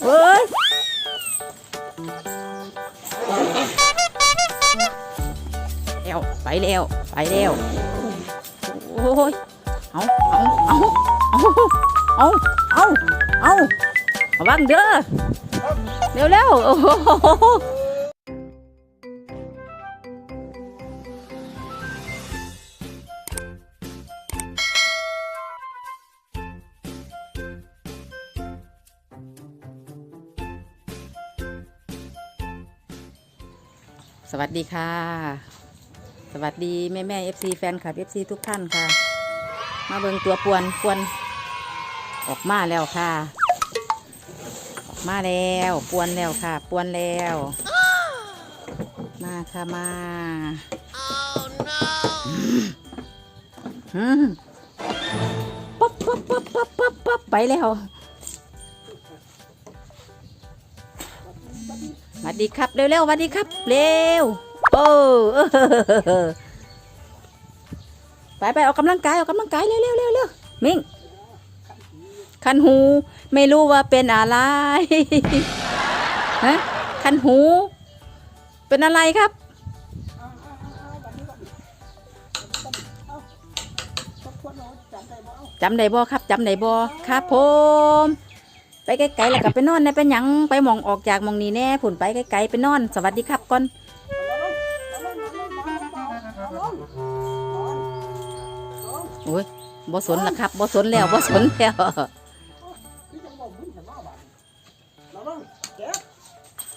ơi leo, phải leo phải leo. Ôi ông ông ông ông ông ông ông băng đưa leo leo. สวัสดีค่ะ สวัสดีแม่แม่เอฟซีแฟนคลับเอฟซีทุกท่านค่ะ มาเบิ่งตัวปวนปวนออกมาแล้วค่ะ ออกมาแล้วปวนแล้วค่ะปวนแล้ว มาค่ะมาอืมปั๊บปั๊บปั๊บปั๊บปั๊บปั๊บไปแล้ว สวัสดีครับเร็วๆสวัสดีครับ เร็วโอ้เออไปไปออกกำลังกายออกกำลังกายเร็วเร็วเร็วเร็วมิงคันหูไม่รู้ว่าเป็นอะไรฮะคันหู เป็นอะไรครับจำได้บ่ครับจำได้บ่ครับผม ไปไกลๆแล้วก็ไปนอนในเป็นหยังไปมองออกจากมองนี้แน่ผุนไปไกลๆไปนอน สวัสดีครับก่อนโอ้ยบ่สนละครับบ่สนแล้วบ่สนแล้ว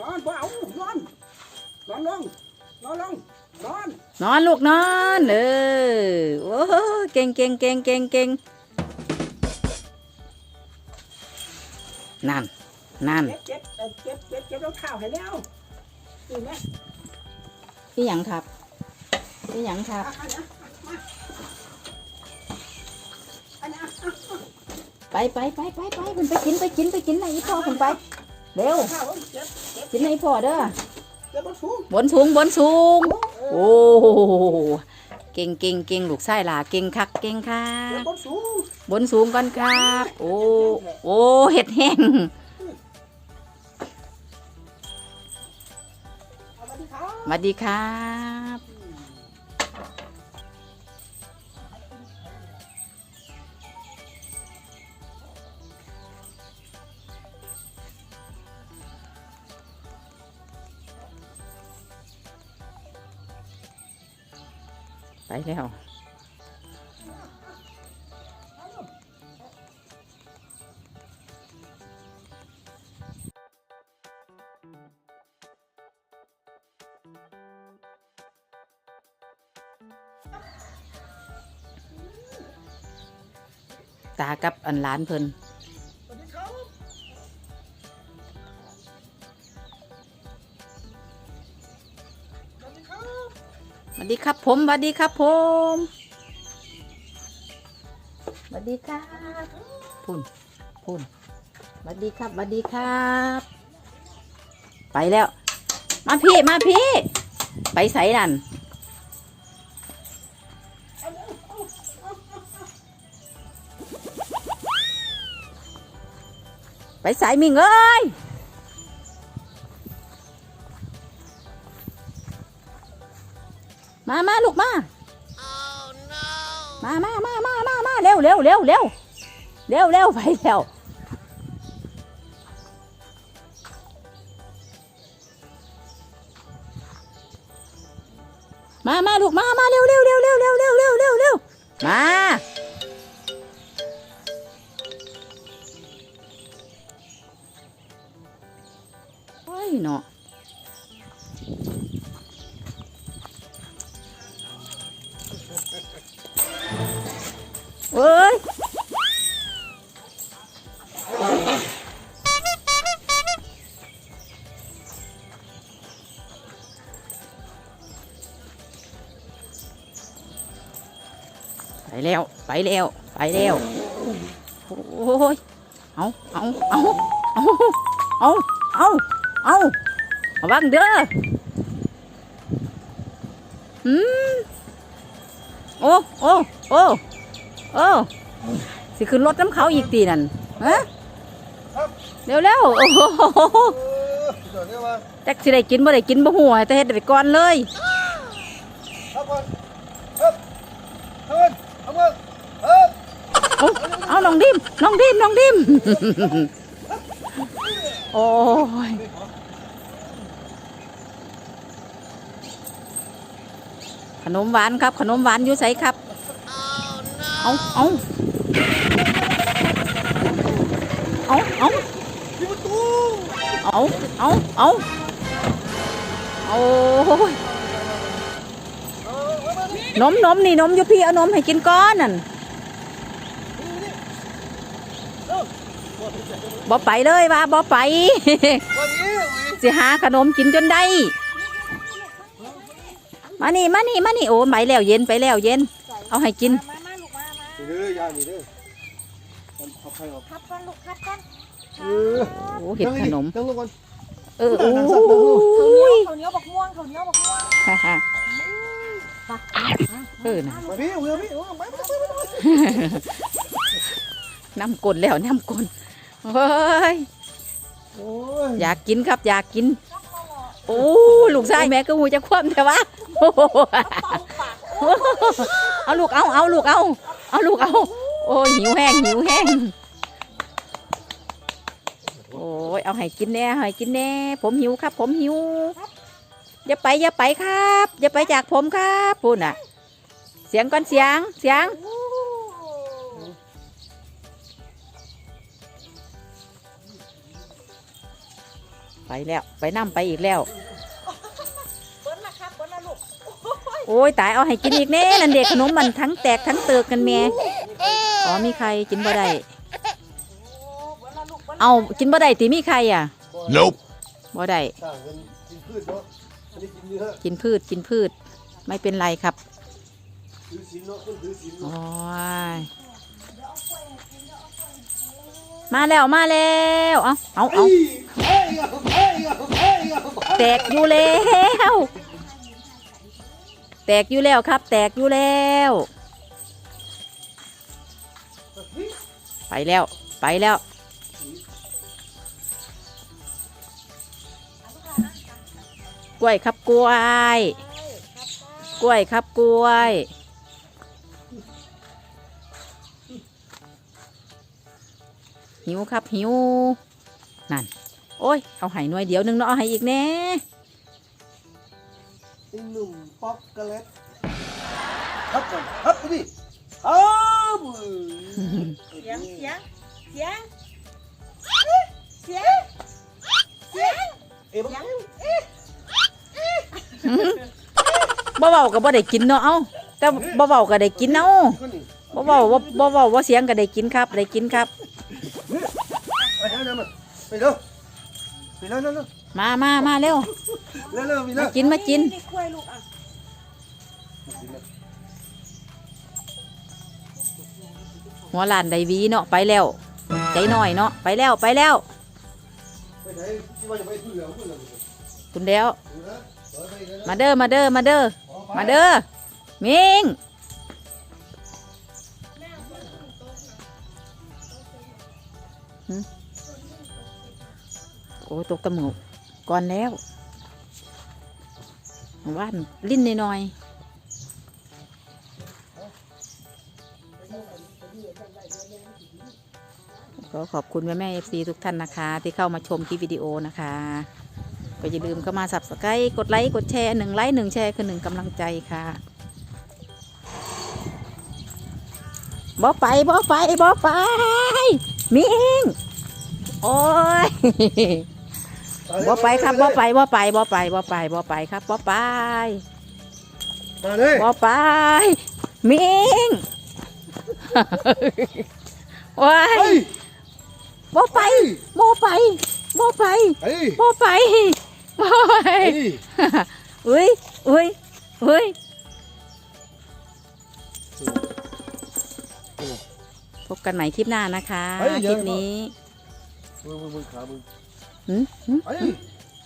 นอนบ่เอานอนนอนลงนอนลงนอนนอนลูกนอนเออโอ้เก่งเก่งเก่งเก่งเก่ง นั่น นั่นเจ็บเจ็บเจ็บเจ็บเจ็บรองเท้าให้แล้วนี่แม่พี่หยังครับ พี่หยังครับอันนี้มาอันนี้ไปไปไปไปไปเพิ่นไปกินไปกินไปกินไหนอีพ่อเพิ่นไป เร็วข้าวเจ็บเจ็บกินไหนพ่อเด้อเจ็บบ่สูงบนสูงบนสูง โอ้โห เก่งเก่งเก่งลูกไส้หล่าเก่งคักเก่งครัเจ็บบบ่สูงบนสูงก่อนครับ โอ้โอ้เห็ดแห้งเอามาที่ขาสวัสดีครับ ไปแล้ว ตากับอันล้านเพิ่น สวัสดีครับผมสวัสดีครับผมสวัสดีครับพุ่นพุ่นสวัสดีครับสวัสดีครับ ไปแล้ว มาพี่มาพี่ ไปใส่นั่นไปใส่มิงเอ้ย มามาลูกมา มามามามามามาเร็วเร็วเร็วเร็วเร็วเร็วไปเร็วมามาลูกมามาเร็วเร็วเร็วเร็วเร็วเร็วเร็วเร็วเร็วมาโอ้ยเนาะ แล้ว ไปแล้ว ไปแล้ว โอ้ย เอาเอาเอาเอาเอาเอาเอาระวังเด้ออืมโอ้โอ้โอ้โอ้สิขึ้นรถน้ำเขาอีกตีนั่นฮะเร็วเร็วๆโอ้โหเออเดี๋ยวนี้มาจักสิได้กินบ่ได้กินบ่หัวแต่เฮ็ดไปก่อนเลย ครับก่อนครับทำเงินทำเงินเฮ้ย เอาเอาน้องดิมน้องดิมน้องดิมโอ้ยขนมหวานครับ ขนมหวานอยู่ไสครับ เอาเอาเอาเอาที่ประตูเอาเอาเอาโอ้ยเออมามานี่นมนมนี่นมอยู่พี่เอานมให้กินก้อนนั่น เร็ว บ่ไปเลยว่าบ่ไป สิหาขนมกินจนได้ มานี่มานี่มานี่โอ้ไปแล้วเย็นไปแล้วเย็น เอาให้กินมามาลูกมามานี่เด้อยานี่เด้อมันขับใครออกคับก่อนลูกคับก่อนเออโอ้เห็ดขนมตั้งลงก่อนเออโอ้ข้าวเหนียวยข้าเนียบักม่วงข้าเนียบักม่วงฮ่าฮ่าเออนะมาพี่เอาพี่เอาไปไปไปไปน้ำกลนแล้วน้ำกลน เฮ้ยโอ้ยอยากกินครับ อยากกิน โอ้ลูกชายแม่ก็หูจะคว่ำแต่ว่าโอ้โหเอาลูกเอาเอาลูกเอาเอาลูกเอาโอ้ยหิวแห้งหิวแห้งโอ้ยเอาให้กินแน่ให้กินแน่ ผมหิวครับ ผมหิวอย่าไปอย่าไปครับอย่าไปจากผมครับพูดน่ะ เสียงก่อนเสียงเสียง แล้ว ไปนั่ไปอีกแล้วเบิ้ลละครับเบิ้ลละลูกโอ้ยตายเอาให้กินอีกแน่นั่นเด็กขนมมันทั้งแตกทั้งเติกกันแม่อ๋อมีใครกินบ่ได้โอ้เบิ้ลละลูกเบิ้ลเอากินบ่ได้ตีมีใครอะ Nope. บ่ได้ต่างกันกินพืชเนาะอันนี้กินเนื้อกินพืชกินพืช ไม่เป็นไรครับถือศีลเนาะต้องถือศีลโอ้เนาะยมาแล้วมาแล้ว เอาเอาเอา แตกอยู่แล้ว แตกอยู่แล้วครับ แตกอยู่แล้ว ไปแล้ว ไปแล้ว กล้วยครับกล้วย กล้วยครับกล้วยหิวครับหิวนั่น โอ้ย เอาให้หน่วยเดียวหนึงเนาะเอาให้อีกแน่ไอ้หนุ่มป๊อกโกแลตครับก่อนครับไปดิครับเสียงเสียงเสียงเสียงเสียงเอ๊ะบ้างบ่เบาก็บ่ได้กินเนาะเอ้าแต่บ่เบาก็ได้กินเนาะคนนี้บ่เบาบ่บ่เบาบ่เสียงก็ได้กินครับ ได้กินครับไปเร็ว มาไปเร็วไปเร็วเร็วเร็วมามามาเร็ว เร็วเร็วไปเร็มาวกินมากินนี่กล้วยลูกอะหัวหลานไดหวีเนาะไปแล้วใจหน่อยเนาะไปแล้วไปแล้วไปไหนที่ว่าจะไปทุ่งเหลืองทุ่งเหลืองคุณแล้วดูนะเออไปเลยนะมาเด้อมาเด้อมาเด้ออ๋อไปมาเด้อมิง โอ้ตกตะหมูก่อนแล้วว่านลิ้นน้อยๆก็ขอบคุณแม่แม่เอฟซีทุกท่านนะคะ ที่เข้ามาชมคลิปวิดีโอนะคะ ก็อย่าลืมเข้ามาสับสไครกดไลค์กดแชร์หนึ่งไลค์หนึ่งแชร์คือหนึ่งกำลังใจค่ะบ่ไปบ่ไปบ่ไปมิงโอ้ย บ่ไปครับบ่ไปบ่ไปบ่ไปบ่ไปบ่ไปครับบ่ไปมาเลยบ่ไปมิงโอ้ยเฮ้ยบ่ไปบ่ไปบ่ไปเฮ้ยบ่ไปบ่ไปเฮ้ยอุ้ยอุ้ยอุ้ยพบกันใหม่คลิปหน้านะคะเฮ้ยคเดี๋ยวลิปนี้ มึงมึงมึงขามึงหืมหืมเฮ้ย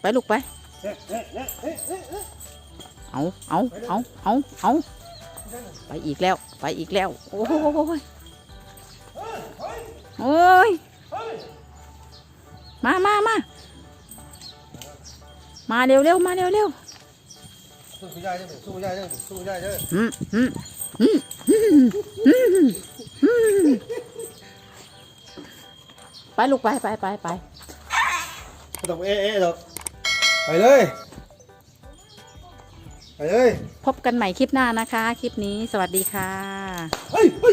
ไปลูกไปเอ๊ะเอ๊ะเอ๊ะเอ๊ะเอ๊ะเอ๊ะเอาเอาเอาเอาเอาไปอีกแล้ว ไปอีกแล้ว โอ้ยโอ้ย มามามา มาเร็วเร็วมาเร็วเร็วสู้ไม่ได้เด้อสู้ไม่ได้เด้อสู้ไม่ได้เด้ออืมอืมอืมอืมอืมอืมไปลูกไปไปไปไป ไม่ต้องเอ๊ะเอ๊ะหรอกไปเลย ไปเลย พบกันใหม่คลิปหน้านะคะ คลิปนี้สวัสดีค่ะ เฮ้ยเฮ้ย